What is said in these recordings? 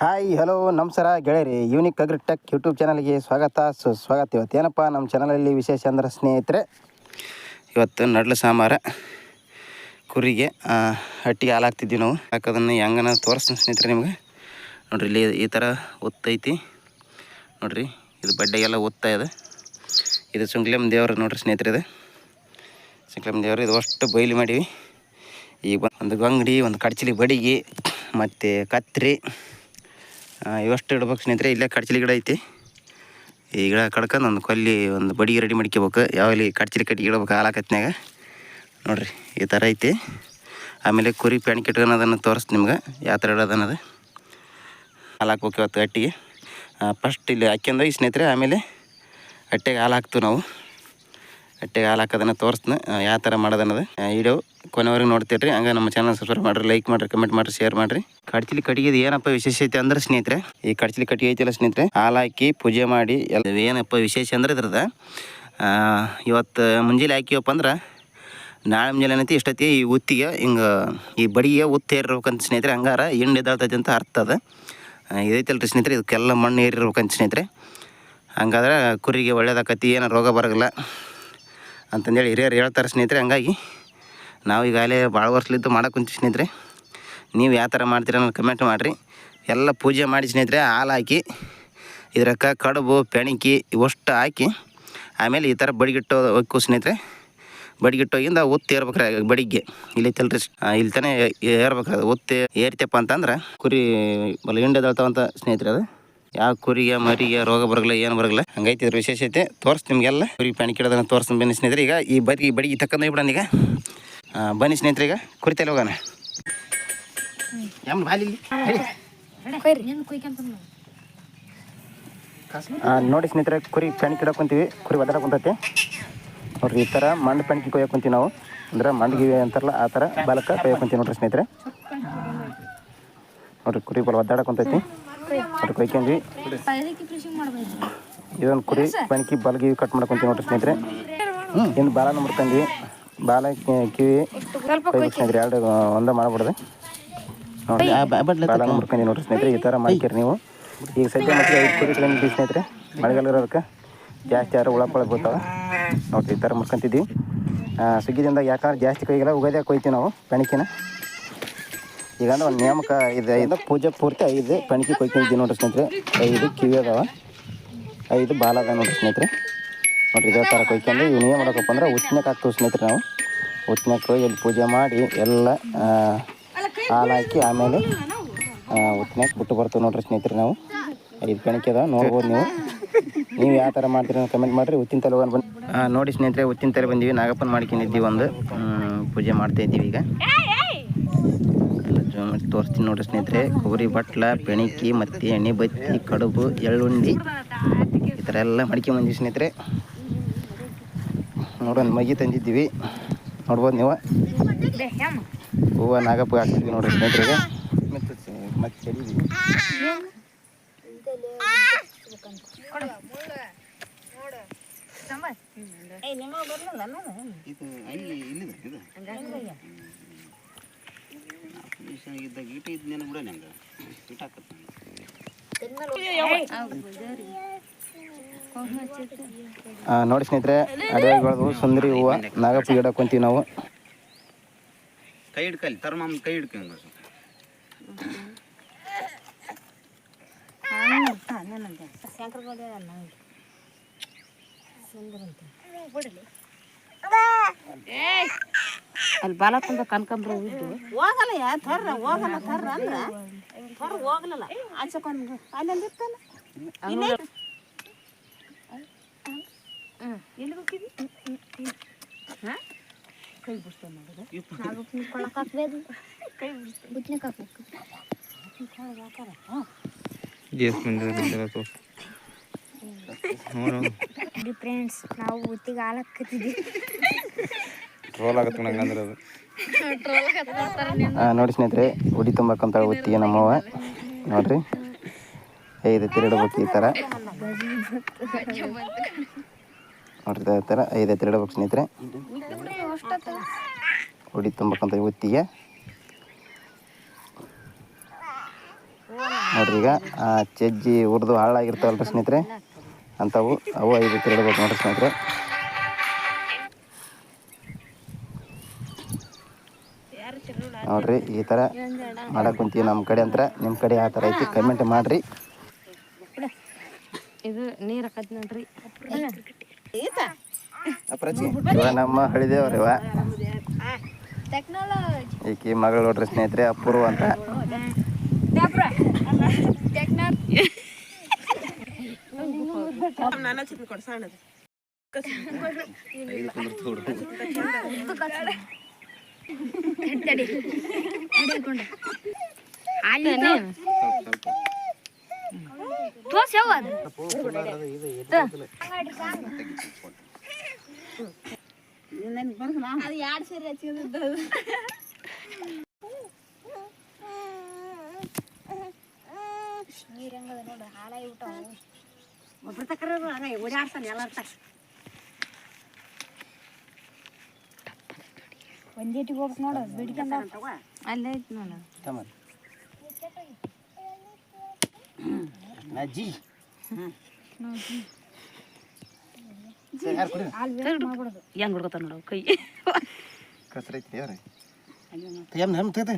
Hi hello ನಮಸ್ಕಾರ ಗೆಳೆಯರಿ. Unique agri tech YouTube ಚಾನಲ್ಗೆ ಸ್ವಾಗತ ಸುಸ್ವಾಗತ ಇವತ್ತು. ಏನಪ್ಪ, ನಮ್ಮ ಚಾನಲಲ್ಲಿ ವಿಶೇಷ ಅಂದ್ರೆ ಸ್ನೇಹಿತರೆ? ಇವತ್ತು ನಡ್ಲು ಸಾಂಬಾರ, ಕುರಿಗೆ ಹಟ್ಟಿಗೆ ಹಾಲು ನಾವು. ಹಾಕೋದನ್ನು ಹೆಂಗನ ತೋರಿಸ್ತೀನಿ ಸ್ನೇಹಿತರೆ ನಿಮಗೆ. ನೋಡ್ರಿ, ಇಲ್ಲಿ ಈ ಥರ ಒತ್ತೈತಿ. ನೋಡ್ರಿ, ಇದು ಬಡ್ಡೆಗೆಲ್ಲ ಒತ್ತಾ ಇದೆ. ಇದು ಸುಂಕ್ಲಮ್ಮ ದೇವ್ರು ನೋಡ್ರಿ ಸ್ನೇಹಿತರೆ ಇದು. ಸುಂಕ್ಲಮ್ಮ ದೇವ್ರು, ಇದು ಅಷ್ಟು ಬಯಲು ಮಾಡೀವಿ. ಈಗ ಒಂದು ಗಂಗಡಿ, ಒಂದು ಕಡ್ಚಿಲಿ ಬಡಿಗೆ, ಮತ್ತು ಕತ್ರಿ. ಇವಷ್ಟು ಇಡ್ಬೇಕು ಸ್ನೇಹಿತರೆ, ಇಲ್ಲೇ ಕಡ್ಚಲಿ ಗಿಡ ಐತಿ. ಈ ಗಿಡ ಕಡ್ಕೊಂಡು ಒಂದು ಕೊಲ್ಲಿ ಒಂದು ಬಡಿಗೆ ರೆಡಿ ಮಾಡ್ಕೋಬೇಕು. ಯಾವಲ್ಲಿ ಕಡ್ಚಲಿ ಕಟ್ಟಿ ಇಡ್ಬೇಕು ಹಾಲಾಕತ್ನಾಗ ನೋಡಿರಿ, ಈ ಥರ ಐತಿ. ಆಮೇಲೆ ಕುರಿ ಪ್ಯಾಂಟ್ ಇಟ್ಕೊಳೋದನ್ನು ತೋರಿಸ್ತೀನಿ ನಿಮ್ಗೆ. ಯಾವ ಥರ ಇಡೋದನ್ನದು ಹಾಲು ಹಾಕ್ಬೇಕು ಇವತ್ತು ಅಟ್ಟಿಗೆ. ಫಸ್ಟ್ ಇಲ್ಲಿ ಹಾಕ್ಯಂದೋಗಿ ಸ್ನೇಹಿತರೆ, ಆಮೇಲೆ ಅಟ್ಟೆಗೆ ಹಾಲು ಹಾಕ್ತೀವಿ ನಾವು. ಹಟ್ಟೆಗೆ ಹಾಲು ಹಾಕೋದನ್ನು ತೋರಿಸ್ತೀನಿ. ಯಾವ ಥರ ಮಾಡೋದನ್ನೋದು. ವೀಡಿಯೋ ಕೊನೆವರೆಗೆ ನೋಡ್ತೀರಿ ಹಂಗೆ ನಮ್ಮ ಚಾನಲ್ ಸಬ್ಸ್ಕ್ರೈಬ್ ಮಾಡಿರಿ ಲೈಕ್ ಮಾಡಿರಿ ಕಮೆಂಟ್ ಮಾಡಿರಿ ಶೇರ್ ಮಾಡಿರಿ. ಕಡ್ಚಿಲಿ ಕಟ್ಟಿಗೆ ಏನಪ್ಪ ವಿಶೇಷ ಐತೆ ಅಂದ್ರೆ ಸ್ನೇಹಿತರೆ? ಈ ಕಡ್ಚಿಲಿ ಕಟ್ಟಿಗೆ ಐತಿಲ್ಲ ಸ್ನೇಹಿತರೆ? ಹಾಲು ಹಾಕಿ ಪೂಜೆ ಮಾಡಿ ಎಲ್ಲ ಏನಪ್ಪ ವಿಶೇಷ ಅಂದ್ರೆ ಇದ್ರದ್ದು? ಇವತ್ತು ಮುಂಜಾನೆ ಹಾಕಿವಪ್ಪ ಅಂದ್ರೆ ನಾಳೆ ಮುಂಜಾನೆ ಏನೈತಿ? ಇಷ್ಟೈತಿ ಈ ಉತ್ತಿಗೆ, ಹಿಂಗೆ ಈ ಬಡಿಗೆ ಉತ್ತು ಏರಿರ್ಬೇಕಂತ ಸ್ನೇಹಿತರೆ. ಹಂಗಾರ ಹಿಂಡು ಎದ್ದಾಳ್ತೈತಿ ಅಂತ ಅರ್ಥ ಅದ. ಇದೈತಲ್ಲ ರೀ ಸ್ನೇಹಿತರೆ, ಇದಕ್ಕೆಲ್ಲ ಮಣ್ಣು ಏರಿರ್ಬೇಕಂತ ಸ್ನೇಹಿತರೆ. ಹಂಗಾದ್ರೆ ಕುರಿಗೆ ಒಳ್ಳೇದಾಕತಿ ಏನೋ ರೋಗ ಬರೋಲ್ಲ ಅಂತಂದೇಳಿ ಹಿರಿಯರು ಹೇಳ್ತಾರೆ ಸ್ನೇಹಿತರೆ, ಹಂಗಾಗಿ ನಾವು ಈಗಾಗಲೇ ಭಾಳ ವರ್ಷಲಿದ್ದು ಮಾಡಕ್ಕೆ ಕುಂತೀವಿ ಸ್ನೇಹಿತರೆ. ನೀವು ಯಾವ ಥರ ಮಾಡ್ತೀರ ಅನ್ನೋದು ಕಮೆಂಟ್ ಮಾಡಿರಿ. ಎಲ್ಲ ಪೂಜೆ ಮಾಡಿ ಸ್ನೇಹಿತರೆ, ಹಾಲು ಹಾಕಿ ಇದಕ್ಕೆ ಕಡುಬು, ಪೆಣಿಕಿ ಇವಷ್ಟು ಹಾಕಿ, ಆಮೇಲೆ ಈ ಥರ ಬಡಿಗಿಟ್ಟು ಹೋಗ್ಕು ಸ್ನೇಹಿತರೆ. ಬಡಿಗಿಟ್ಟೋಗಿಂದ ಒತ್ತು ಏರ್ಬೇಕ್ರೆ, ಬಡಿಗೆ. ಇಲ್ಲಿ ತಲ್ರಿ ಇಲ್ಲಿ ತಾನೇ ಏರ್ಬೇಕ್ರೆ ಒತ್ತು ಏರ್ತಪ್ಪ ಅಂತಂದ್ರೆ ಕುರಿ ಬಲ ಹಿಂಡದಳ್ತಾವಂತ ಸ್ನೇಹಿತರೆ ಅದು. ಯಾವ ಕುರಿಗೆ ಮರಿಗೆ ರೋಗ ಬರಗಲ್ಲ ಏನು ಬರಗಲ್ಲ. ಹಂಗೈತಿ ಇದ್ರ ವಿಶೇಷತೆ. ತೋರ್ಸ್ ನಿಮಗೆಲ್ಲ. ಕುರಿ ಪ್ಯಾಣಿ ಕಿಡೋದನ್ನ ತೋರ್ಸ್ ಬನ್ನಿ ಸ್ನೇಹಿತರೆ. ಈಗ ಈ ಬರಿ ಬಡಿಗೆ ತಕ್ಕಂದ ಬಿಡೋಣ ಈಗ. ಬನ್ನಿ ಸ್ನೇಹಿತರೆ ಈಗ. ಕುರಿತಲ್ಲಿ ಹೋಗೋಣ. ನೋಡಿ. ಸ್ನೇಹಿತರೆ ಕುರಿ ಪ್ಯಾಣಿ ಕಿಡಕ್ಕೆ ಕುಂತೀವಿ. ಕುರಿ ಒದ್ದಾಡಕ್ಕೆ ಕುಂತೈತಿ. ನೋಡ್ರಿ ಈ ತರ ಮಂಡ್ ಪ್ಯಾಣಿಕಿ ಕೊಯ್ಯಕ್ಕೆ ಕುಂತೀವಿ ನಾವು. ಅಂದ್ರೆ ಮಂಡ್ಗಿವಿ ಅಂತಾರಲ್ಲ ಆ ತರ ಬಾಲಕ ಕೊಯ್ಯಕ್ಕೆ ಕುಂತೀವಿ ನೋಡ್ರಿ ಸ್ನೇಹಿತರೆ. ನೋಡ್ರಿ ಕುರಿ ಬಲ ಒದ್ದಾಡಕ್ಕೆ ಕುಂತೈತಿ. ಕೊಯ್ಕೊಂಡ್ವಿ ಇದೊಂದು ಕುರಿ ಪಣಕಿ ಕಿವಿ ಕಟ್ ಮಾಡ್ಕೊಂತೀವಿ ನೋಡ್ರಿ ಸ್ನೇಹಿತರೆ. ಇನ್ನು ಬಾಲ ಮುಡ್ಕೊಂಡ್ವಿ ಬಾಲ ಕಿ- ಕಿವಿ ಸ್ನೇಹಿತರೆ ಎರಡು ಒಂದೇ ಮಾಡ್ಬಾರ್ದು ನೋಡಿ ಬಾಲ ಮುಡ್ಕೊಂಡಿ ನೋಡ್ರಿ ಸ್ನೇಹಿತರೆ. ಈ ಥರ ಮಾಡ್ತೀರಿ ನೀವು. ಈಗ ಸದ್ಯ ಮತ್ತೆ ಐದು ಕುರಿ ಇಟ್ಕೊಂಡಿದ್ವಿ ಸ್ನೇಹಿತರೆ. ಮಳೆಗಾಲ ಇರೋದಕ್ಕೆ ಜಾಸ್ತಿ ಯಾರು ಹುಳ ಬರ್ತಾವೆ ಬೀಳ್ತಾವೆ. ನೋಡ್ರಿ ಈ ಥರ ಮುಡ್ಕೊಂತಿದ್ವಿ ಸುಗ್ಗಿದಿಂದ ಯಾಕಂದ್ರೆ ಜಾಸ್ತಿ ಕೈಗೆಲ್ಲ ಉಗದ್ಯಾಗ ಕೊಯ್ತೀವಿ ನಾವು ಪಣಿಕಿನ ಈಗ ಅಂದ್ರೆ ಒಂದು ನೇಮಕ ಇದೆ ಐದು, ಪೂಜೆ ಪೂರ್ತಿ ಐದು ಪಣಿಕಿ ಕೊಯ್ಕೊಂಡಿದ್ದೀವಿ ನೋಡ್ರಿ ಸ್ನೇಹಿತರೆ. ಐದು ಕಿವಿ ಅದಾವ. ಐದು ಬಾಲ ಅದ ನೋಡ್ರಿ ಸ್ನೇಹಿತರೆ. ನೋಡ್ರಿ ಇದೇ ಥರ ಕೊಯ್ಕೊಂಡು ಇವು ಏನು ಮಾಡಬೇಕಪ್ಪ ಅಂದ್ರೆ ಉತ್ನಕ್ಕೆ ಹಾಕ್ತೀವಿ ಸ್ನೇಹಿತರೆ ನಾವು. ಉತ್ನಕ್ಕೆ ಇಲ್ಲಿ ಪೂಜೆ ಮಾಡಿ ಎಲ್ಲ ಹಾಲು ಹಾಕಿ ಆಮೇಲೆ ಉತ್ನಕ್ಕೆ ಬಿಟ್ಟು ಬರ್ತೀವಿ ನೋಡ್ರಿ ಸ್ನೇಹಿತರೆ ನಾವು. ಐದು ಪಣಿಕೆ ಅದಾವ, ನೋಡ್ಬೋದು ನೀವು. ನೀವು ಯಾವ ಥರ ಮಾಡ್ತೀರಿ ಕಮೆಂಟ್ ಮಾಡಿರಿ. ಉತ್ತಿನ ತಲೆ ಬಂದು ನೋಡಿ ಸ್ನೇಹಿತರೆ, ಉತ್ತಿನ ತಲೆ ಬಂದೀವಿ. ನಾಗಪ್ಪನ ಮಾಡ್ಕೊಂಡಿದ್ದೀವಿ ಒಂದು. ಪೂಜೆ ಮಾಡ್ತಾ ಇದ್ದೀವಿ ಈಗ. ಮಾಡಿ ತೋರಿಸ್ತೀನಿ ನೋಡ್ರಿ ಸ್ನೇಹಿತರೆ ಕೊಬ್ಬರಿ ಬಟ್ಲ ಪೆಣಿಕಿ ಮತ್ತು ಎಣ್ಣೆ ಬತ್ತಿ ಕಡುಬು ಎಳ್ಳುಂಡಿ ಈ ಥರ ಎಲ್ಲ ಮಡ್ಕೊಂಬಂದಿವಿ ಸ್ನೇಹಿತರೆ. ನೋಡೋಣ ಮಗಿ ತಂದಿದ್ದೀವಿ. ನೋಡ್ಬೋದು ನೀವು? ಹೂವು ನಾಗಪ್ಪ ಹಾಕ್ತಿದ್ವಿ ನೋಡ್ರಿ ಸ್ನೇಹಿತರಿಗೆ. ಮತ್ತೆ ಇದು ಅಲ್ಲಿ ಇಲ್ಲಿದೆ ಇದು ನೆನ ಈಟ ಇದ್ನೇನು ಬಿಡ ನಂಗೆ. ಈಟ ಹಾಕತ್ತೆ ನೋಡಿ ಸ್ನೇಹಿತರೆ ಅಡಿಯಾಗಿ ಬೆಳೆದು ಸುಂದರಿ ಹೂವು ನಾಗಪ್ಪ ಗಿಡ ಕುಂತೀವಿ ನಾವು. ಕೈ ಹಿಡ್ಕಲ್ಲಿ ತರ್ಮಾಮ್ ಕೈ ಹಿಡ್ಕೊಂಗ ಅಲ್ಲಿ ಬಾಲ ತಂದ ಕನ್ಕಂಬ್ರ ಇದ್ದು ಹೋಗಲ್ಲ ಯಾ ಥರ್ರ ಹೋಗಲ್ಲ ಥರ ಅಂದ್ರೆ ಥರ ಹೋಗ್ಲಲ್ಲ. ಆಚೆಕೊಂಡು ಅಲ್ಲಲ್ಲಿ ಇರ್ತಾನ. ಎಲ್ಲಿ ಹೋಗಿದ್ವಿ ಕೈ ಬಿಡ್ತಾವ ನೋಡಿದ್ರೆ ಫ್ರೆಂಡ್ಸ್ ನಾವು ಊತಿಗೆ ಹಾಲು ಟ್ರೋಲ್ ಆಗತ್ತೆ ನಂಗೆ ಅಂದ್ರೆ ಅದು. ನೋಡಿ ಸ್ನೇಹಿತರೆ ಉಡಿ ತುಂಬಕ್ಕಂತ ಒತ್ತಿಗೆ ನಮ್ಮವ್ವ. ನೋಡ್ರಿ. ಐದು ತಿರುಡ್ಬೇಕು ಈ ಥರ ನೋಡ್ರಿ ಈ ಥರ ಐದು ತಿರುಡ್ಬೇಕು ಸ್ನೇಹಿತರೆ. ಉಡಿ ತುಂಬಕ್ಕಂತ ಒತ್ತಿಗೆ ನೋಡ್ರಿ ಈಗ ಚಜ್ಜಿ ಹುರಿದು ಹಾಳಾಗಿರ್ತಾವಲ್ರಿ ಸ್ನೇಹಿತರೆ. ಅಂಥವು ಅವು ಐದು ತಿರುಗಬೇಕು ನೋಡ್ರಿ ಸ್ನೇಹಿತರೆ. ನೋಡ್ರಿ ಈ ಥರ ಮಾಡಕ್ಕೆ ಕುಂತೀವಿ ನಮ್ಮ ಕಡೆ ಅಂತ ನಿಮ್ಮ ಕಡೆ ಯಾವ ಥರ ಐತಿ ಕಮೆಂಟ್ ಮಾಡಿರಿ. ಇದು ನೀರು ಹಾಕತ್ ನೋಡ್ರಿ. ಅಪ್ರಾಚಿ ಇವ ನಮ್ಮ ಹಳಿದೇವ್ರಿವ ಈಕಿ ಮಗಳು ನೋಡ್ರಿ ಸ್ನೇಹಿತರೆ ಅಪೂರ್ವ ಅಂತ. ನಾನು ಅದು ಅದು ಎರಡು ಸೇರಿ ಹಚ್ಚಿದ್ದು ನೀರ್ ಹೆಂಗದ ನೋಡು ಹಾಳಾಗಿ ಊಟ ಒಬ್ರ ತಕ್ರ ಓಡಾಡ್ತಾನೆ ಎಲ್ಲರ ತಕ್ಕ ಒಂದೇಟಿಗೆ ಹೋಗ್ಬೇಕು ನೋಡು ಬಿಡ್ಕೊಂಡ ಅಲ್ಲೇ ಐತಿ ನೋಡು. ನಜ್ಜಿ ಹೆಂಗ್ ಹುಡ್ಕೋತಾನ ನೋಡು ಕೈ. ಕಸ್ರೈತಿ ಯಾರು ತೆಗಿಯಮ್ ನಮ್ಮ ತೆಗ್ದೆ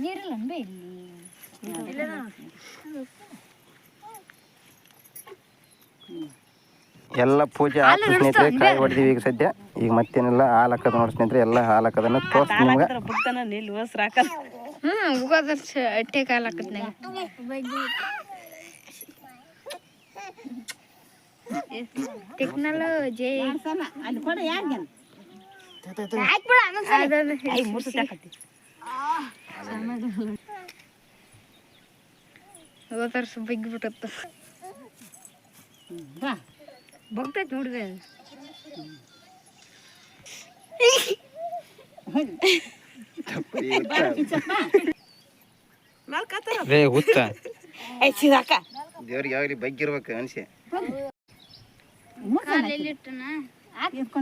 ನೀರಿಲ್ಲ ಅಂದ್ರೆ ಇಲ್ಲಿ ಎಲ್ಲ ಪೂಜೆ ಆಯ್ತು ಸ್ನೇಹಿತರೆ ಕಾಯಿ ಹೊಡೆದಿವಿ ಈಗ ಸದ್ಯ. ಈಗ ಮತ್ತೇನಿಲ್ಲ ಹಾಲು ಹಾಕೋದು ನೋಡಿ ಸ್ನೇಹಿತರೆ ಎಲ್ಲ ಹಾಲು ಹಾಕೋದನ್ನ ತೋರಿಸ್ತೀನಿ ನಿಮ್ಗೆ. ಕಾಲ ಟೆಕ್ನಾಲಜಿ ಕೊಡ ಹೋದರ್ಸ ಬಗ್ಗಿ ಬಿಟ್ಟತ್ತ ಬಗ್ತೈತಿ ನೋಡಿದೆ ರೇ ಹುತ್ತ ದೇವ್ರಿಗೆ ಯಾವಾಗಲಿ ಬಗ್ಗಿರ್ಬೇಕು ಅನ್ಸಿ.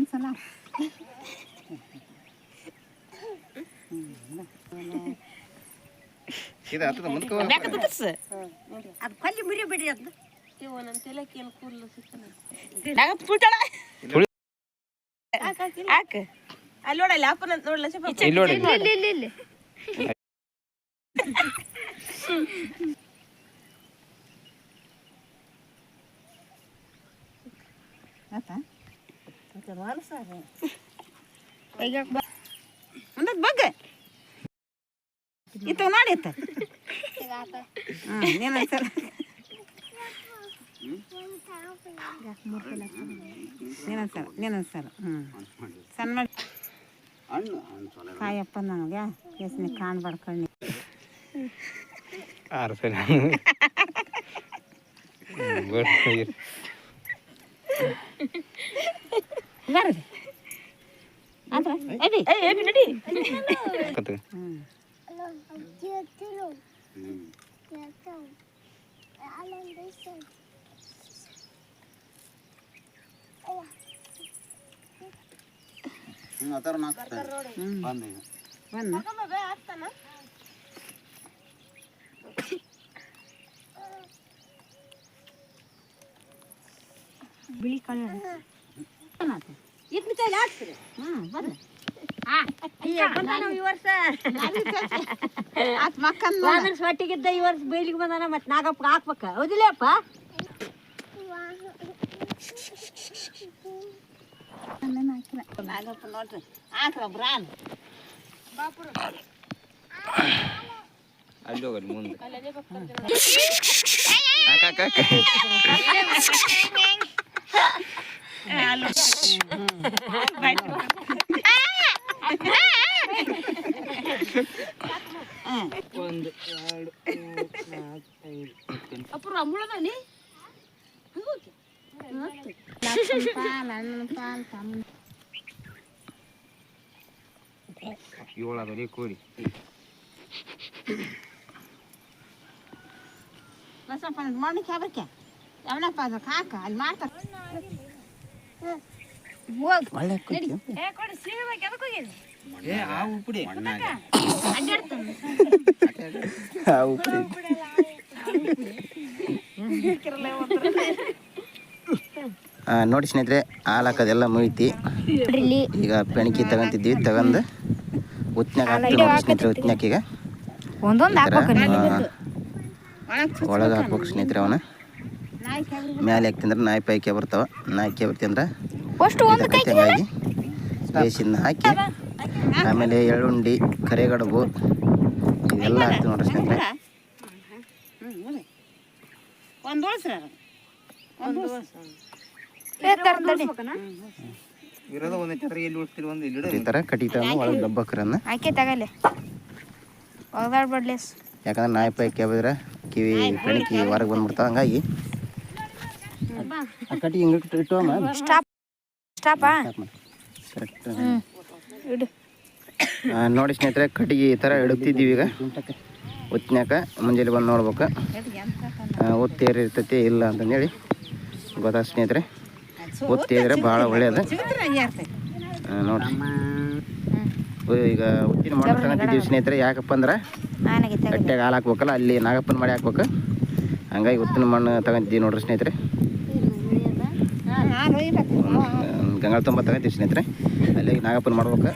ಸಲ ಸೀದಾ ಹತ್ತದ ಮುಂದ್ಕ ಅದು ಕೊಲ್ಲಿ ಮುರಿ ಬಿಡ್ರಿ ಅದು ಇವ ಇತ್ತ ನೋಡಿ ಇತ್ತ ಹಾಂ ನೀನೊಂದ್ಸಲ ನೀನೊಂದ್ಸಲ ನೀನೊಂದ್ಸಲ ಹ್ಞೂ ಸಣ್ಣ ಮಾಡಿ ಕಾಯಪ್ಪ ನನಗೆ ಕೇಸ್ನಿ ಕಾಣ್ಬಾರ್ದು ಕಣ್ಣಿ ಆರು ಸರಿ ಬರ್ರಿ ಅಂದ್ರೆ ಎಡಿ ಎಡಿ ಹ್ಞೂ ಬನ್ನ. ಬಿಳಿ ಕಲರ್. ಕೈಲಿ ಹಾಕ್ತೀರಿ ಹ್ಞೂ ಹೊಟ್ಟಿಗಿದ್ದ ಈ ವರ್ಷ ಬೇಲಿಗೆ ಬಂದಾನ ಮತ್ತೆ ನಾಗಪ್ಪ ಹಾಕ್ಬೇಕ. ಹೌದಿಲ್ಲಪ್ಪ? ನಾಗಪ್ಪ ನೋಡ್ರಿ ಹಾಕ್ರ ಬ್ರಾನ್ ಅಲ್ಲಿ ಹೋಗಲ್ಲ ಮುಂದೆ ಅಪ್ಪರ ಮುಳದನಿ ಪಾಲ್ ಅಣ್ಣನ ಪಾಲ್ ತಮ್ಮ ಏಳು ಅದ ರೀ ಕೋರಿ ಸ್ವಲ್ಪ ಮಣ್ಣು ಕ್ಯಾಬಕ್ಕೆ ಅವನಪ್ಪ ಅದು ಕಾಕ ಅಲ್ಲಿ ಮಾಡ್ತಾರ ಒಳ್ಳೆ ಕುಯ್ತಿ. ಆ ಉಪ್ರಿ. ಆ, ನೋಡಿ ಸ್ನೇಹಿತರೆ ಹಾಲು ಹಾಕೋದೆಲ್ಲ ಮುಗಿತಿ ಈಗ ಪೆಣಕಿ ತಗೊಂತಿದ್ವಿ ತಗೊಂಡು ಉತ್ನ್ಯಾಗ ಹಾಕ್ತೀವಿ ನೋಡಿ ಸ್ನೇಹಿತರೆ ಉತ್ನ್ಯಾಕ ಈಗ ಒಂದೊಂದು ಹಾಕ್ಬೇಕು ಒಳಗೆ ಹಾಕ್ಬೇಕು ಸ್ನೇಹಿತರೆ ಅವನ ಮ್ಯಾಲೆ ಹಾಕ್ತಿಂದ್ರೆ ನಾಯಿ ಪೈಕೆ ಬರ್ತಾವ. ನಾಯ್ಕೆ ಬರ್ತಿಂದ್ರೆ ಹಂಗಾಗಿ ಬೇಸಿನ ಹಾಕಿ. ಆಮೇಲೆ ಎಳ್ಳುಂಡಿ ಕರಿಗಡುಬು ಇವೆಲ್ಲ ಹಾಕ್ತೀವಿ ನೋಡ್ರಿ ಸ್ನೇಹಿತರೆ. ಒಂದು ಈ ಥರ ಕಟಿ ತಗೊಂಡು ಒಳಗೆ ಡಬ್ಬಕ್ರನ್ನ ಆಕೆ ತಗಲೆ ಒಗದಾಡ್ಬಡ್ಲೆಸ್ ಯಾಕಂದ್ರೆ ನಾಯಿ ಪೈ ಕಿವಿ ಬೆಣಕಿ ಹೊರಗೆ ಬಂದ್ಬಿಡ್ತಾವ ಹಂಗಾಗಿ. ಆ ಕಟಿ ಹಿಂಗೆ ಇಟ್ಟು ಇಟ್ಟು ಸ್ಟಾಪ್. ಸ್ಟಾಪಾ? ಕರೆಕ್ಟ್ ಇಡು. ನೋಡಿ ಸ್ನೇಹಿತರೆ ಕಟ್ಟಿಗೆ ಈ ಥರ ಇಡುತ್ತಿದ್ದೀವಿ ಈಗ. ಉತ್ನ್ಯಾಕ ಮುಂಜಾನೆ ಬಂದು ನೋಡ್ಬೇಕು. ಒತ್ತೇರಿರ್ತೈತಿ ಇಲ್ಲ ಅಂತಂದೇಳಿ ಗೊತ್ತಾ ಸ್ನೇಹಿತರೆ? ಒತ್ತೇರಿದ್ರೆ ಭಾಳ ಒಳ್ಳೆಯದು ನೋಡಿರಿ. ಈಗ ಉತ್ತಿನ ಮಾಡಿ ತಗೊಂತಿದ್ದೀವಿ ಸ್ನೇಹಿತರೆ. ಯಾಕಪ್ಪ ಅಂದ್ರೆ ಗಟ್ಟಿಯಾಗಿ ಹಾಲು ಹಾಕ್ಬೇಕಲ್ಲ ಅಲ್ಲಿ ನಾಗಪ್ಪನ ಮಾಡಿ ಹಾಕ್ಬೇಕು. ಹಂಗಾಗಿ ಉತ್ತಿನ ಮಣ್ಣು ತಗೊಂತಿದ್ದೀವಿ ನೋಡ್ರಿ ಸ್ನೇಹಿತರೆ. ಗಂಗಾಳ ತುಂಬ ತಗೊಂತೀವಿ ಸ್ನೇಹಿತರೆ. ಅಲ್ಲಿ ನಾಗಪ್ಪನ ಮಾಡ್ಬೇಕು.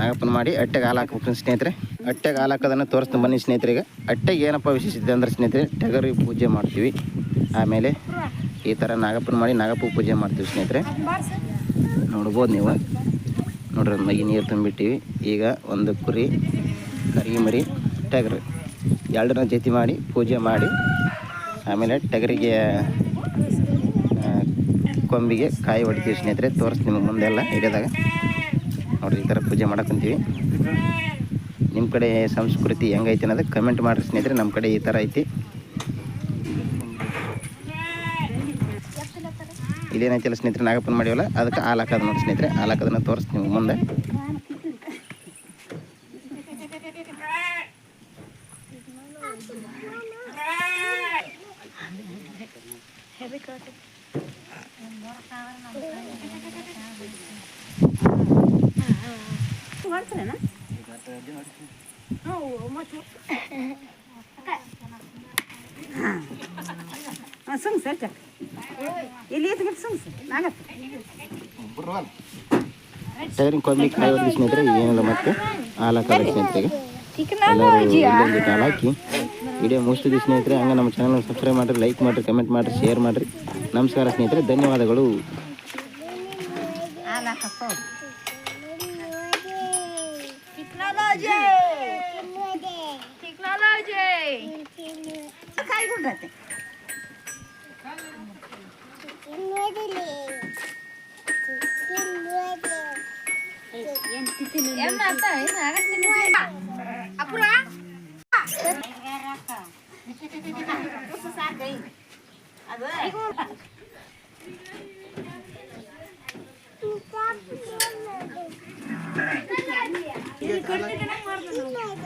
ನಾಗಪ್ಪನ ಮಾಡಿ ಅಟ್ಟೆಗೆ ಹಾಲು ಹಾಕ್ಬೇಕು ಸ್ನೇಹಿತರೆ. ಅಟ್ಟೆಗೆ ಹಾಲು ಹಾಕೋದನ್ನು ತೋರಿಸ್ತೀನಿ ಬನ್ನಿ ಸ್ನೇಹಿತರಿಗೆ ಈಗ. ಅಟ್ಟೆಗೆ ಏನಪ್ಪ ವಿಶೇಷತೆ ಅಂದ್ರೆ ಸ್ನೇಹಿತರೆ ಟಗರಿ ಪೂಜೆ ಮಾಡ್ತೀವಿ. ಆಮೇಲೆ ಈ ಥರ ನಾಗಪ್ಪನ ಮಾಡಿ ನಾಗಪ್ಪ ಪೂಜೆ ಮಾಡ್ತೀವಿ ಸ್ನೇಹಿತರೆ. ನೋಡ್ಬೋದು ನೀವು. ನೋಡ್ರಿ ಮೈ ನೀರು ತುಂಬಿಟ್ಟಿವಿ. ಈಗ ಒಂದು ಕುರಿ ಕರಿ ಮರಿ, ಟಗರು. ಎರಡನ್ನ ಜೊತೆ ಮಾಡಿ ಪೂಜೆ ಮಾಡಿ, ಆಮೇಲೆ ಟಗರಿಗೆ ಕೊಂಬಿಗೆ ಕಾಯಿ ಹೊಡಿತೀವಿ ಸ್ನೇಹಿತರೆ. ತೋರಿಸ್ತೀನಿ ನಿಮಗೆ ಮುಂದೆಲ್ಲ ಹಿಡಿಯೋದಾಗ ನೋಡ್ರಿ ಈ ಥರ ಪೂಜೆ ಮಾಡಕ್ಕಂತೀವಿ ನಿಮ್ಮ ಕಡೆ ಸಂಸ್ಕೃತಿ ಹೆಂಗೈತೆ ಅನ್ನೋದು ಕಮೆಂಟ್ ಮಾಡಿರಿ ಸ್ನೇಹಿತರೆ. ನಮ್ಮ ಕಡೆ ಈ ಥರ ಐತಿ. ಇಲ್ಲೇನೈತಿಲ್ಲ ಸ್ನೇಹಿತರೆ ನಾಗಪ್ಪನ ಮಾಡಿವಲ್ಲ ಅದಕ್ಕೆ ಹಾಲು ನೋಡಿ ಸ್ನೇಹಿತರೆ ಹಾಲು ತೋರಿಸ್ತೀನಿ ನಿಮ್ಗೆ ಮುಂದೆ ಸುಮ್ ಸರ್ ಎತ್ಬಿಟ್ಟು ನಾಗಪ್ಪ ಟಗರಿನ ಕೊಂಬಿಗೆ ಕಾಯಿ ಹೊಡೆದು ಸ್ನೇಹಿತರೆ ಏನಿಲ್ಲ ಮತ್ತೆ. ಹಾಲು ಹಾಕೋದು ಸ್ನೇಹಿತರಿಗೆ. ಎಲ್ಲರೂ ಹಾಕಿ. ವಿಡಿಯೋ ಮುಗಿಸ್ತಿದ್ದೀವಿ ಸ್ನೇಹಿತರೆ. ಹಂಗೆ ನಮ್ಮ ಚಾನಲ್ ಸಬ್ಸ್ಕ್ರೈಬ್ ಮಾಡಿರಿ ಲೈಕ್ ಮಾಡಿರಿ ಕಮೆಂಟ್ ಮಾಡಿರಿ ಶೇರ್ ಮಾಡಿರಿ. ನಮಸ್ಕಾರ ಸ್ನೇಹಿತರೆ. ಧನ್ಯವಾದಗಳು. ಹಾಲು ಹಾಕಪ್ಪ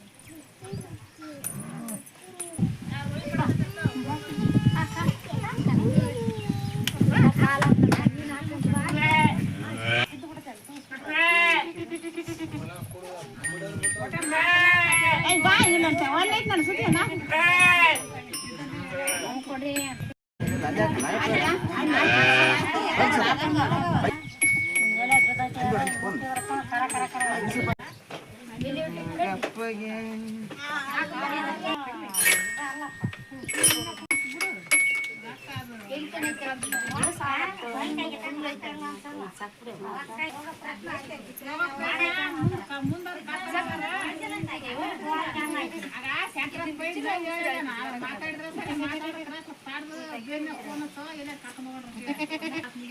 ಮಾತಾಡಿದ್ರೆ ಸರಿ ಮಾತಾಡಿದ್ರೆ ತಪ್ಪಾಡ್ದು ಅದೇನೋ ಫೋನ್ ಹಚ್ಚೋ ಎಲ್ಲ ಕರ್ಕೊಂಡು